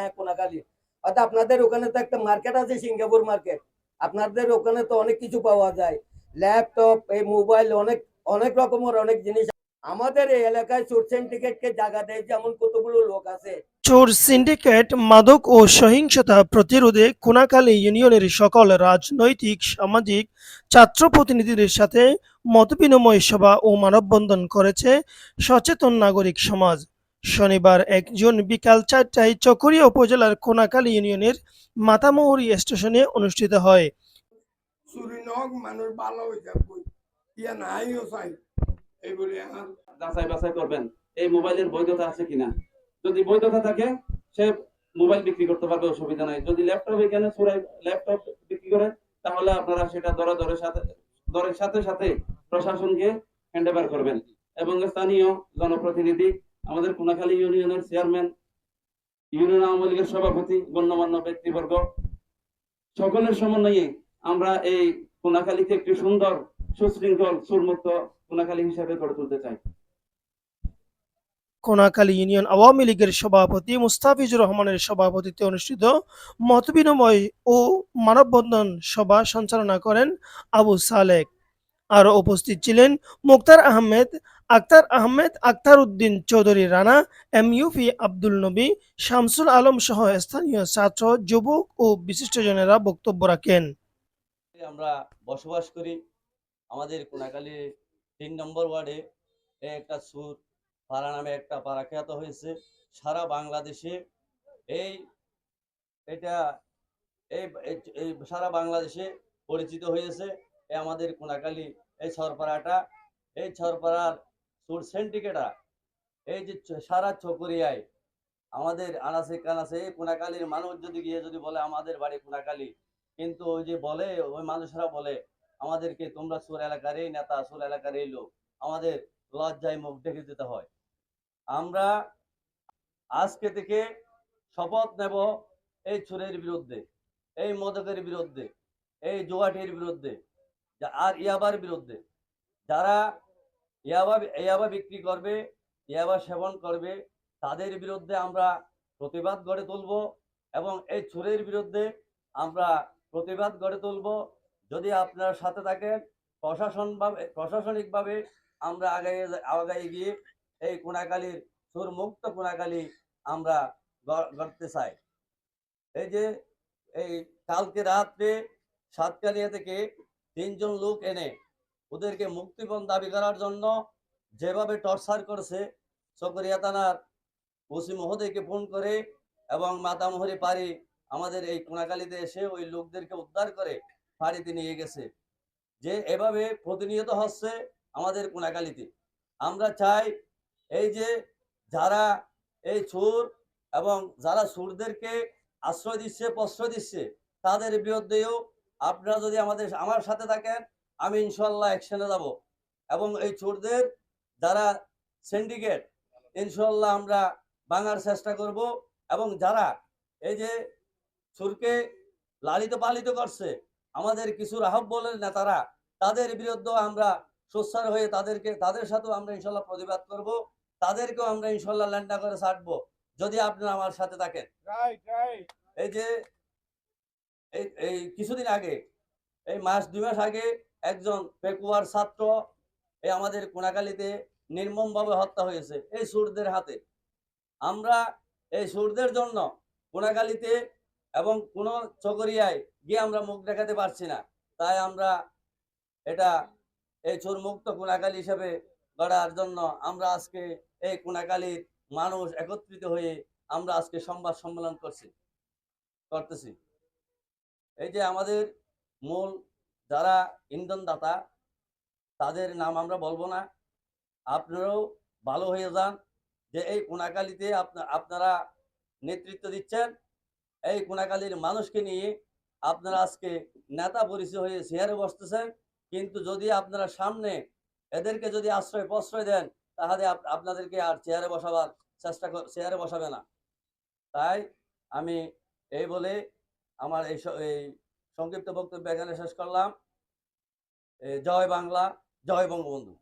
হ্যাঁ কোনাকালী অর্থাৎ আপনাদের ওখানে তো একটা মার্কেট আছে সিঙ্গাপুর মার্কেট আপনাদের ওখানে তো অনেক কিছু পাওয়া যায়। ল্যাপটপ এই মোবাইল অনেক অনেক রকমের অনেক জিনিস চোর সিন্ডিকেট মাদক ও সহিংসতা প্রতিরোধে ইউনিয়নের সকল রাজনৈতিক, সামাজিক, ছাত্র প্রতিনিধিদের সাথে মতবিনিময় ও মানববন্ধন করেছে সচেতন নাগরিক সমাজ। শনিবার এক জুন বিকাল চারটায় চকরিয়া উপজেলার কোনাকালী ইউনিয়নের মাতামহুরি স্টেশনে অনুষ্ঠিত হয়। চুরি মানুষ ভালো ইয়া চাই। এই বলে যাচাই বাছাই করবেন এই মোবাইলের বৈধতা আছে কিনা? যদি বৈধতা থাকে সে মোবাইল বিক্রি করতে পারবে অসুবিধা নাই। যদি ল্যাপটপ এখানে চোরাই ল্যাপটপ বিক্রি করে তাহলে আপনারা সেটা দরে দরের সাথে দরের সাথে সাথে প্রশাসনকে হ্যান্ড ওভার করবেন। এবং স্থানীয় জনপ্রতিনিধি আমাদের কোনাখালী ইউনিয়নের চেয়ারম্যান, ইউনিয়ন আওয়ামী লীগের সভাপতি, গণ্যমান্য ব্যক্তিবর্গ। সকলের সমন্বয়ে আমরা এই কোনাখালীকে একটি সুন্দর, সুশৃঙ্খল, সুরমুক্ত কোনাখালী হিসাবে গড়ে তুলতে চাই। কোনাকালী ইউনিয়ন আওয়ামী লীগের সভাপতি মুস্তাফিজুর রহমানের সভাপতিত্বে অনুষ্ঠিত মতবিনিময় ও মানববন্ধন সভা সঞ্চালনা করেন আবু সালেক। আরও উপস্থিত ছিলেন মুক্তার আহমেদ আক্তার আহমেদ, আক্তার উদ্দিন চৌধুরী রানা এম ইউপি আব্দুল নবী, শামসুল আলম সহ স্থানীয় ছাত্র, যুবক ও বিশিষ্টজনেরা বক্তব্য রাখেন। আমরা বসবাস করি আমাদের কোনাকালী তিন নম্বর ওয়ার্ডে। একটা সুর পাড়া নামে একটা পাড়া খ্যাত হয়েছে। সারা বাংলাদেশে এই, এটা, এই সারা বাংলাদেশে পরিচিত হয়েছে। আমাদের কোনাকালী এই ছরপাড়াটা, এই ছরপাড়ার সুর সেন্টিকেটা এই যে সারা চকরিয়ায় আমাদের আনাসে কানাসে এই কোনাকালীর মানুষ যদি গিয়ে যদি বলে আমাদের বাড়ি কোনাকালী কিন্তু ওই যে বলে, ওই মানুষরা বলে, আমাদেরকে তোমরা সুর এলাকার এই নেতা, সুর এলাকার এই লোক, আমাদের লজ্জায় মুখ ঢেকে দিতে হয়। আমরা আজকে থেকে শপথ নেব এই চুরের বিরুদ্ধে, এই মদকের বিরুদ্ধে, এই জোয়াটির বিরুদ্ধে আর ইয়াবার বিরুদ্ধে। যারা ইয়াবা ইয়াবা বিক্রি করবে ইয়াবা সেবন করবে, তাদের বিরুদ্ধে আমরা প্রতিবাদ গড়ে তুলব এবং এই চুরের বিরুদ্ধে আমরা প্রতিবাদ গড়ে তুলব। যদি আপনারা সাথে থাকেন প্রশাসনভাবে প্রশাসনিকভাবে আমরা আগে আগাই গিয়ে এই কোনাকালীর সুর মুক্ত কোনাকালী আমরা গড়তে চাই। এই যে, এই কালকে রাত্রে সাতকানিয়া থেকে তিনজন লোক এনে ওদেরকে মুক্তিপণ দাবি করার জন্য যেভাবে টর্চার করেছে চকরিয়া থানার ওসি মহোদয়কে ফোন করে এবং মাতামহরি পারি আমাদের এই কোনাকালীতে এসে ওই লোকদেরকে উদ্ধার করে ফাঁড়িতে নিয়ে গেছে। যে এভাবে প্রতিনিয়ত হচ্ছে আমাদের কোনাকালীতে আমরা চাই এই যে যারা এই সুর এবং যারা সুরদেরকে আশ্রয় দিচ্ছে, প্রশ্রয় দিচ্ছে, তাদের বিরুদ্ধেও আপনারা যদি আমাদের, আমার সাথে থাকেন আমি ইনশাল্লাহ অ্যাকশনে যাব। এবং এই চোরদের যারা সিন্ডিকেট ইনশাল্লাহ আমরা ভাঙার চেষ্টা করব এবং যারা এই যে সুরকে লালিত পালিত করছে আমাদের কিছু রাহব বলের নেতারা তাদের বিরুদ্ধেও আমরা সোচ্চার হয়ে তাদেরকে তাদের সাথেও আমরা ইনশাল্লাহ প্রতিবাদ করব। তাদেরকেও আমরা ইনশাল্লাহ ল্যান্ডা করে ছাড়বো যদি আপনারা আমার সাথে থাকেন। এই যে এই কিছুদিন আগে এই মাস দুই মাস আগে একজন পেকুয়ার ছাত্র এই আমাদের কোনাকালীতে নির্মমভাবে হত্যা হয়েছে এই সুরদের হাতে। আমরা এই সুরদের জন্য কোনাকালীতে এবং কোনো চকরিয়ায় গিয়ে আমরা মুখ দেখাতে পারছি না। তাই আমরা এটা এই চোর মুক্ত কোনাকালী হিসেবে গড়ার জন্য আমরা আজকে এই কোনাকালীর মানুষ একত্রিত হয়ে আমরা আজকে সংবাদ সম্মেলন করছি, করতেছি। এই যে আমাদের মূল যারা ইন্ধনদাতা, তাদের নাম আমরা বলব না। আপনারাও ভালো হয়ে যান যে এই কোনাকালীতে আপনা, আপনারা নেতৃত্ব দিচ্ছেন। এই কোনাকালীর মানুষকে নিয়ে আপনারা আজকে নেতা পরিচয় হয়ে চেয়ারে বসতেছেন। কিন্তু যদি আপনারা সামনে এদেরকে যদি আশ্রয় প্রশ্রয় দেন, তাহলে আপনাদেরকে আর চেয়ারে বসাবার চেষ্টা চেয়ারে বসাবে না। তাই আমি এই বলে আমার এই সংক্ষিপ্ত বক্তব্য এখানে শেষ করলাম। জয় বাংলা জয় বঙ্গবন্ধু।